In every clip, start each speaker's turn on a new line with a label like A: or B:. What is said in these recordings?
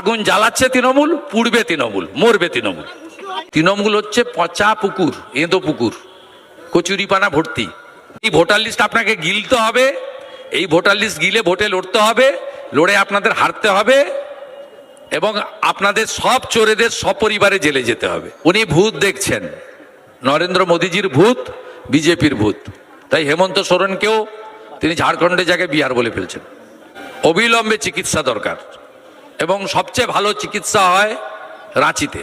A: আগুন জ্বালাচ্ছে তৃণমূল, পুড়বে তৃণমূল, মরবে তৃণমূল। তৃণমূল হচ্ছে পচা পুকুর, এঁদো পুকুর, কচুরিপানা ভর্তি। এই ভোটার লিস্ট আপনাকে গিলতে হবে, এই ভোটার লিস্ট গিলে ভোটে লড়তে হবে, লড়ে আপনাদের হারতে হবে, এবং আপনাদের সব চোরেদের সপরিবারে জেলে যেতে হবে। উনি ভূত দেখছেন, নরেন্দ্র মোদীজির ভূত, বিজেপির ভূত। তাই হেমন্ত সোরেনকেও তিনি ঝাড়খণ্ডের জায়গায় বিহার বলে ফেলছেন। অবিলম্বে চিকিৎসা দরকার। এবং সবচেয়ে ভালো চিকিৎসা হয় রাঁচিতে।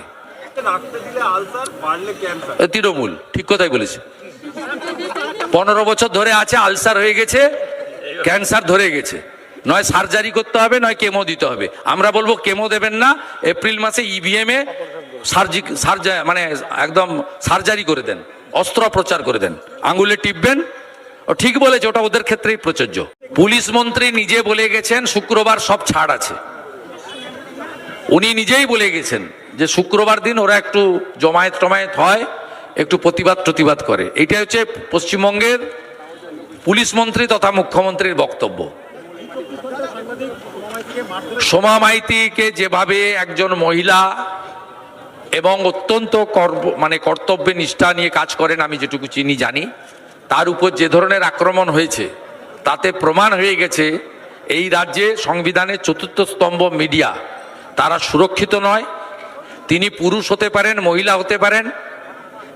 A: তৃণমূল ঠিক কথাই বলেছে। পনেরো বছর ধরে আছে আলসার হয়ে গেছে ক্যান্সার ধরে গেছে। নয় সার্জারি করতে হবে নয় কেমো দিতে হবে। আমরা বলব কেমো দেবেন না এপ্রিল মাসে E ইভিএম এ সার্জি সার্জা মানে একদম সার্জারি করে দেন অস্ত্রোপচার করে দেন। আঙুলে টিপবেন ও ঠিক বলেছে ওটা ওদের ক্ষেত্রেই প্রযোজ্য। পুলিশ মন্ত্রী নিজে বলে গেছেন শুক্রবার সব ছাড় আছে। উনি নিজেই বলে গেছেন যে শুক্রবার দিন ওরা একটু জমায়েত টমায়েত হয়, একটু প্রতিবাদ প্রতিবাদ করে। এটা হচ্ছে পশ্চিমবঙ্গের পুলিশ মন্ত্রী তথা মুখ্যমন্ত্রীর বক্তব্য। সোমা মাইতিকে যেভাবে একজন মহিলা এবং অত্যন্ত কর্ম মানে কর্তব্যে নিষ্ঠা নিয়ে কাজ করেন, আমি যেটুকু চিনি জানি, তার উপর যে ধরনের আক্রমণ হয়েছে, তাতে প্রমাণ হয়ে গেছে, এই রাজ্যে সংবিধানের চতুর্থ স্তম্ভ মিডিয়া তারা সুরক্ষিত নয়। তিনি পুরুষ হতে পারেন, মহিলা হতে পারেন,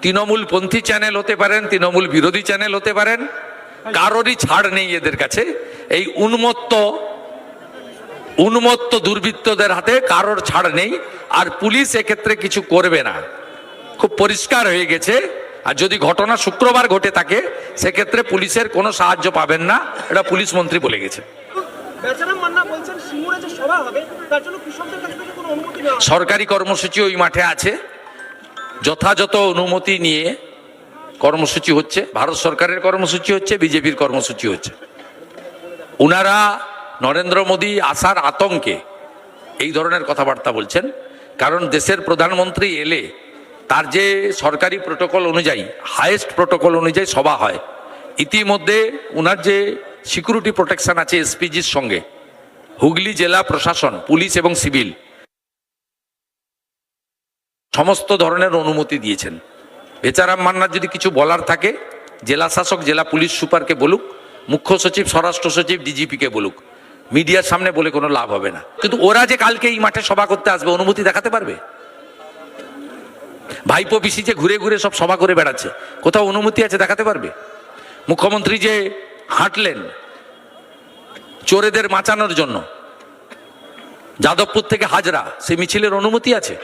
A: তৃণমূল পন্থী চ্যানেল হতে পারেন, তৃণমূল বিরোধী চ্যানেল হতে পারেন। কারোরই ছাড় নেই এদের কাছে। এই উন্মত্ত উন্মত্ত দুর্বৃত্তদের হাতে কারোর ছাড় নেই। আর পুলিশ এক্ষেত্রে কিছু করবে না। খুব পরিষ্কার হয়ে গেছে। আর যদি ঘটনা শুক্রবার ঘটে থাকে, সেক্ষেত্রে পুলিশের কোনো সাহায্য পাবেন না। এটা পুলিশ মন্ত্রী বলে গেছে। সরকারি কর্মসূচি ওই মাঠে আছে। যথাযথ অনুমতি নিয়ে কর্মসূচি হচ্ছে। ভারত সরকারের কর্মসূচি হচ্ছে, বিজেপির কর্মসূচি হচ্ছে। ওনারা নরেন্দ্র মোদী আসার আতঙ্কে এই ধরনের কথাবার্তা বলছেন। কারণ দেশের প্রধানমন্ত্রী এলে তার যে সরকারি প্রোটোকল অনুযায়ী, হায়েস্ট প্রোটোকল অনুযায়ী সভা হয়, ইতিমধ্যে ওনার যে সিকিউরিটি প্রোটেকশন আছে এসপিজির সঙ্গে। হুগলি জেলা প্রশাসন, পুলিশ এবং সিভিল সমস্ত ধরনের অনুমতি দিয়েছেন। বেচারাম মান্নার যদি কিছু বলার থাকে, জেলা শাসক, জেলা পুলিশ সুপারকে বলুক, মুখ্য সচিব, স্বরাষ্ট্র সচিব, ডিজিপিকে বলুক, মিডিয়ার সামনে বলে কোনো লাভ হবে না। কিন্তু ওরা যে কালকে এই মাঠে সভা করতে আসবে, অনুমতি দেখাতে পারবে? ভাইপো পিসি যে ঘুরে ঘুরে সব সভা করে বেড়াচ্ছে, কোথাও অনুমতি আছে দেখাতে পারবে? মুখ্যমন্ত্রী যে হাঁটলেন চোরেদের বাঁচানোর জন্য। যাদবপুর থেকে হাজরা সেই মিছিলের অনুমতি আছে?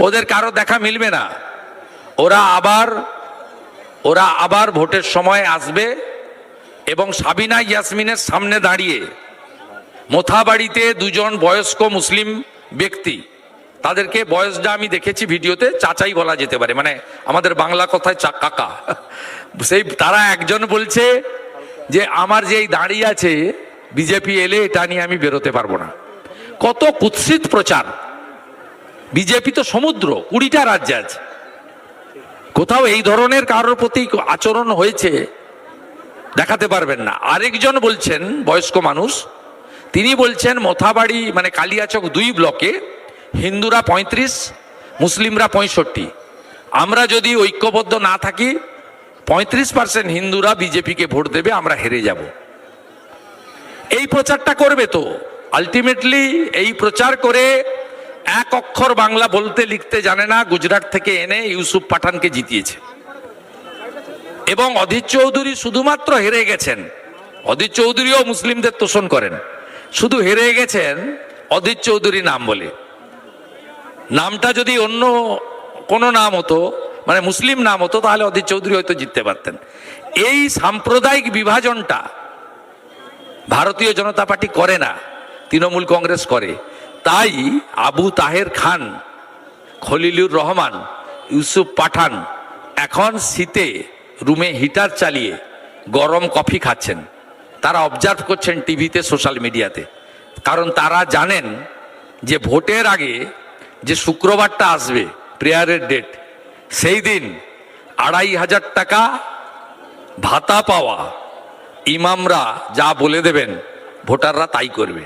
A: ওদের কারও দেখা মিলবে না। ওরা আবার ওরা আবার ভোটের সময় আসবে এবং সাবিনা ইয়াসমিনের সামনে দাঁড়িয়ে মোথাবাড়িতে দুজন বয়স্ক মুসলিম ব্যক্তি তাদেরকে বয়সটা আমি দেখেছি ভিডিওতে, চাচাই বলা যেতে পারে। মানে আমাদের বাংলা কথায় চা, কাকা। সেই তারা একজন বলছে যে, আমার যে এই দাঁড়িয়ে আছে, বিজেপি এলে এটা নিয়ে আমি বেরোতে পারব না। কত কুৎসিত প্রচার। বিজেপি তো সমুদ্র, কুড়িটা রাজ্যে আছে। কোথাও এই ধরনের কারোর প্রতি আচরণ হয়েছে, দেখাতে পারবেন না। আরেকজন বলছেন, বয়স্ক মানুষ, তিনি বলছেন, মথাবাড়ি মানে কালিয়াচক দুই ব্লকে হিন্দুরা পঁয়ত্রিশ, মুসলিমরা পঁয়ষট্টি। আমরা যদি ঐক্যবদ্ধ না থাকি, পঁয়ত্রিশ পার্সেন্ট হিন্দুরা বিজেপিকে ভোট দেবে, আমরা হেরে যাব। এই প্রচারটা করবে তো। আলটিমেটলি এই প্রচার করে এক অক্ষর বাংলা বলতে, লিখতে জানে না, গুজরাট থেকে এনে ইউসুফ পাঠানকে জিতিয়েছে। এবং অধীর চৌধুরী শুধুমাত্র হেরে গেছেন। অধীর চৌধুরীও মুসলিমদের তোষণ করেন। শুধু হেরে গেছেন অধীর চৌধুরী নাম বলে। নামটা যদি অন্য কোনো নাম হতো মানে মুসলিম নাম হতো, তাহলে অধীর চৌধুরী হয়তো জিততে পারতেন। এই সাম্প্রদায়িক বিভাজনটা ভারতীয় জনতা পার্টি করে না, তৃণমূল কংগ্রেস করে। তাই আবু তাহের খান, খলিলুর রহমান, ইউসুফ পাঠান এখন শীতে রুমে হিটার চালিয়ে গরম কফি খাচ্ছেন। তারা অবজার্ভ করছেন টিভিতে সোশ্যাল মিডিয়াতে কারণ তারা জানেন যে ভোটের আগে যে শুক্রবারটা আসবে প্রেয়ারের ডেট সেই দিন আড়াই হাজার টাকা ভাতা পাওয়া ইমামরা যা বলে দেবেন ভোটাররা তাই করবে।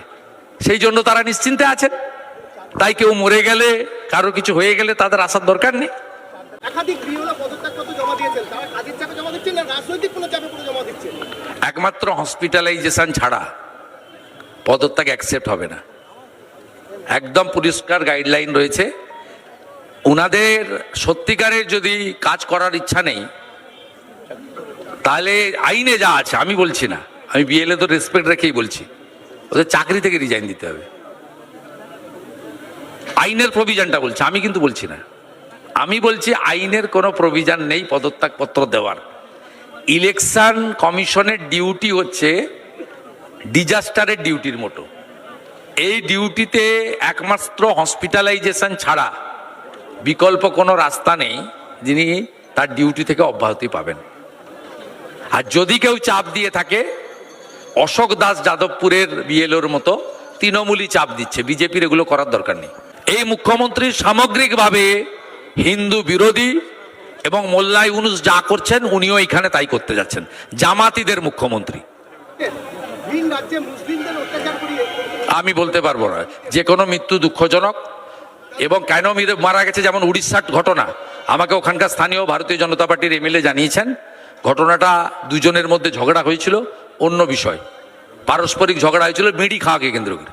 A: সেই জন্য তারা নিশ্চিন্তে আছেন। তাই কেউ মরে গেলে কারও কিছু হয়ে গেলে তাদের আসার দরকার নেই। একমাত্র হসপিটালাইজেশন ছাড়া পদত্যাগ অ্যাকসেপ্ট হবে না। একদম পরিষ্কার গাইডলাইন রয়েছে। ওনাদের সত্যিকারের যদি কাজ করার ইচ্ছা নেই, তাহলে আইনে যা আছে, আমি বলছি না। আমি বিএলএ তো রেসপেক্ট রেখেই বলছি। ওদের চাকরি থেকে রিজাইন দিতে হবে। আইনের প্রভিশনটা বলছি, আমি কিন্তু বলছি না। আমি বলছি আইনের কোনো প্রভিশন নেই পদত্যাগপত্র দেওয়ার। ইলেকশন কমিশনের ডিউটি হচ্ছে ডিজাস্টারের ডিউটির মতো। এই ডিউটিতে একমাত্র হসপিটালাইজেশন ছাড়া বিকল্প কোনো রাস্তা নেই যিনি তার ডিউটি থেকে অব্যাহতি পাবেন। আর যদি কেউ চাপ দিয়ে থাকে, অশোক দাস যাদবপুরের বিএলওর মতো তৃণমূলই চাপ দিচ্ছে বিজেপির এগুলো করার দরকার নেই। এই মুখ্যমন্ত্রী সামগ্রিকভাবে হিন্দু বিরোধী এবং মোল্লা ইউনুস যা করছেন, উনিও এখানে তাই করতে যাচ্ছেন। জামাতিদের মুখ্যমন্ত্রী। আমি বলতে পারব না। যে কোনো মৃত্যু দুঃখজনক এবং কেন মারা গেছে যেমন উড়িষ্যার ঘটনা। আমাকে ওখানকার স্থানীয় ভারতীয় জনতা পার্টির এমএলএ জানিয়েছেন, ঘটনাটা দুজনের মধ্যে ঝগড়া হয়েছিল। অন্য বিষয়, পারস্পরিক ঝগড়া হয়েছিল, বিড়ি খাওয়াকে কেন্দ্র করে।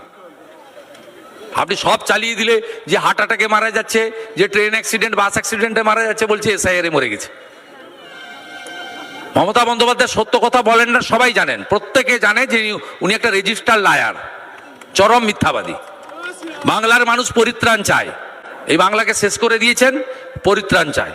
A: আপনি সব চালিয়ে দিলে যে হার্ট অ্যাটাকে মারা যাচ্ছে, যে ট্রেন অ্যাক্সিডেন্ট বাস অ্যাক্সিডেন্টে মারা যাচ্ছে, বলছে এসআইআর মরে গেছে। মমতা বন্দ্যোপাধ্যায় সত্য কথা বলেন না, সবাই জানেন। প্রত্যেকে জানে যে উনি একটা রেজিস্টার লায়ার চরম মিথ্যাবাদী। বাংলার মানুষ পরিত্রাণ চায়। এই বাংলাকে শেষ করে দিয়েছেন, পরিত্রাণ চায়।